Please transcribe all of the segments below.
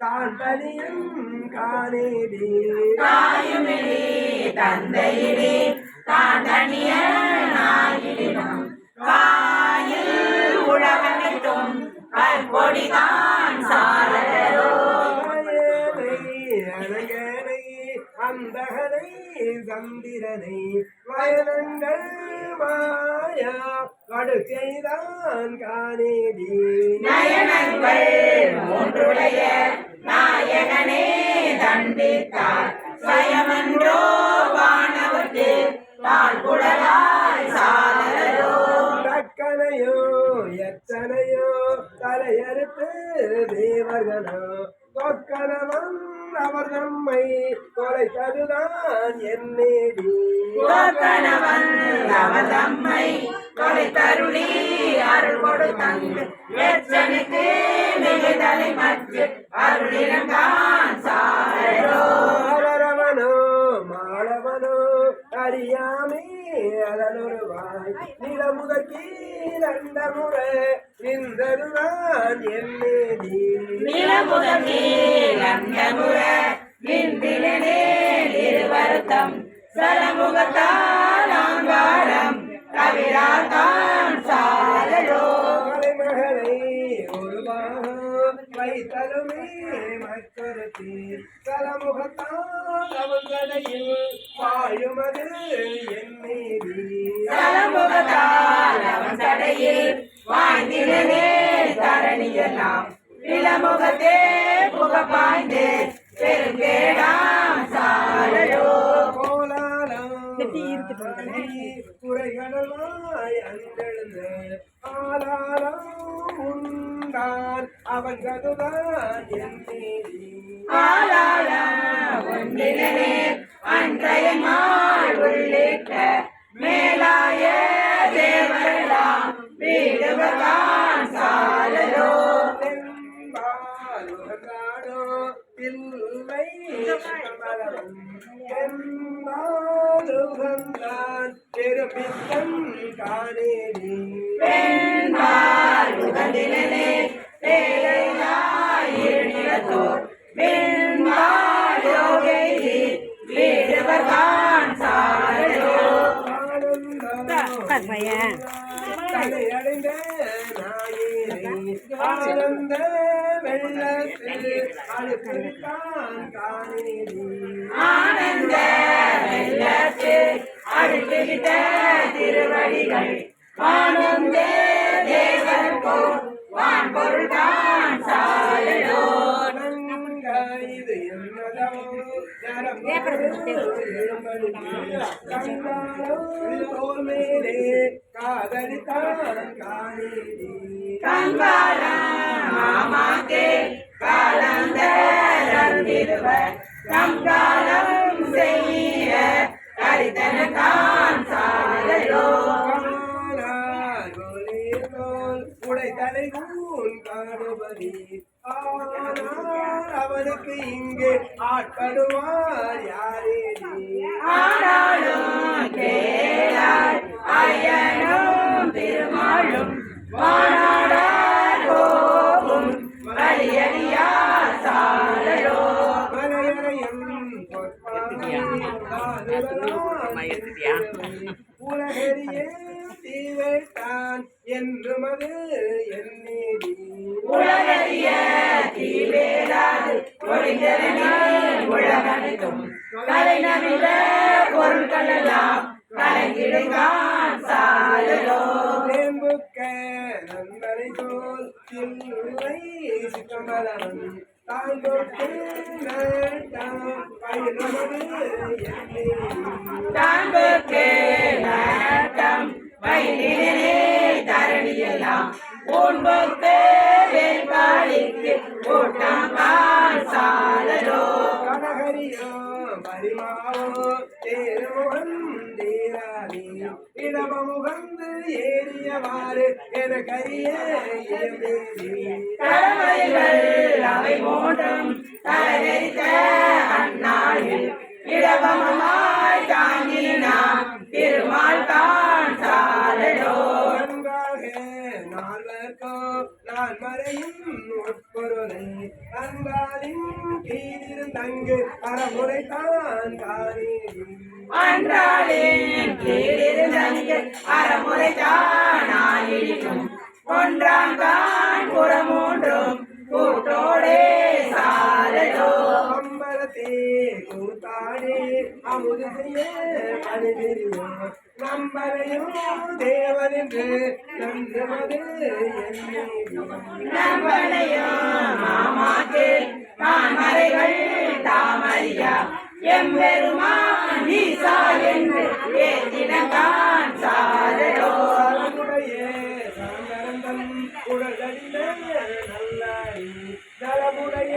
தான் தனியும் காணேடி தாயுமிழி தந்தையிலே தான் தனியனாகிடும் வாயில் உழவனைத்தும் கற்பொடிதான் சாரோ அழகனை அந்தகனை சந்திரனை வயனங்கள் மாயா கடுக்கைதான் காணேடி நயனங்கள் மூன்றுடைய நாயகனே தண்டித்தார். பயமன்றோ வானவர்க்கு பால் குடலாய் சாதரோ தக்கனையோ எத்தனையோ தலையறுத்து தேவர்களோ. கொக்கனவன் அவர் நம்மை கொலைத்ததுதான் என்னேடி. கோக்கணவன் அவர் தம்மை கொலை தருளி அருள் கொடு தங்கு எச்சனுக்கு மிகுதலை மற்ற அருளிரங்கான் சாரோ மலரவனோ மாளவனோ அறியாமே அதனொருவாய் நிலமுதற்கீழ் அந்த முறை நின்றதுதான் என்னேடி நிலமுதலே லங்கமுற விந்திலே இருவருத்தம். சரமுகத்தால் ஆங்காரம் கவிராதான் சாரலோ மலைமகளை ஒரு பாகம் வைத்தலுமே மற்றொருத்தி தலமுகத்தான் அவன் கடையில் பாயுமது என்னேடி சரமுகத்தால் அவன் தடையில் வாய்ந்திலே தரணியெல்லாம். நிலமுகத்தே புக பாய்ந்து பெருங்கேடாம் கோலாலம் குறைகடலாய் அந்தெழுந்து ஆலாலம் உண்டான் அவன் கதுதான் ஆளாள தென்பாலுகநாடோ இல்லை. கமலம் தென்பாலுகந்தான் பெருமித்தம் காணேடி பெண்பால் ஆனந்த வெள்ளத்தில் அழுத்திருக்கான் காணேடி ஆனந்த வெள்ளத்து அடுத்துவிட்ட திருவடிகள். ஆனந்த தேவர்கோ வான் பொருள்தான் சாயலோ இது என்னதோ மேலே காதலித்தான் காணேடி கங்காலம் மாமாக்கே காலந்த அருந்திருவர் கங்காலம் செய்ய கரித்தனத்தான் சாயலோ உடைத்தலை கூன் காணுபதி. ஆனால் அவனுக்கு இங்கு ஆட்படுவார் யாரேடி? ஆனாலும் உலகெறிய தீவைத்தான் என்று மது உலகறிய உலகனைத்தும் பொருட்கள் எல்லாம் தோல் தாய் தொட்டு வயலிலே தரணியெல்லாம் உன்புக்கு வேல்பாடிக்கு கூட்டம் கால் கனகரியோ பரிமாவோ தேருமுகன் தேராதி இடமமுகந்து ஏறியவாறு என கரியே நான் மறையும் உட்பொருளை அன்பாலின் கீழிருந்தங்கு அறமுறை தான் காணேரி அன்றாளின் கீழிருந்தங்கு அறமுறை தான் நம்பரையும் தேவனென்று நன்றுவது நம்பனையும் தாமரியா எம்பெருமான் ஈசா என்று ஏத்தினகான் சாரலோ என்னுடைய சாந்தரந்தம் உடலடிந்த நல்லாரி நலமுடைய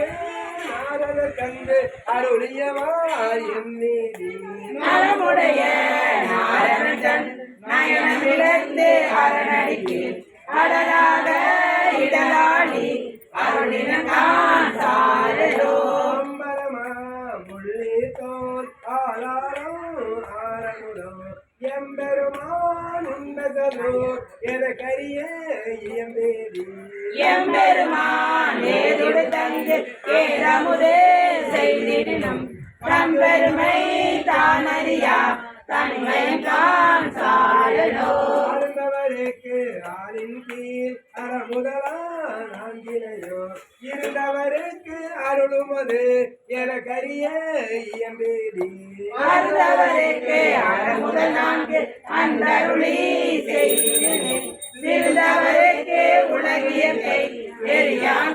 நாரத கண்டு அருளியவார் நலமுடைய நாரணன் நயனமிழந்து அரணடிக்கு அடராக இடலாடி அருளினகான் சாரலோ அம்பரமா முள்ளி தோல் ஆலாரம் ஆரமுடோ எம்பெருமான் உண்டதோ என கரிய இயம்பேதி எம்பெருமான் ஏதுடு தங்கு ஏறமுதே செய்திடினும் தம்பெருமை தானறியா தன்மையன்கான் சாரலோ அருளுமது என கரிய அருந்தவருக்கு அறமுதல் நான்கு அன்றருளி செய்திடனே உலகியத்தை எரியான்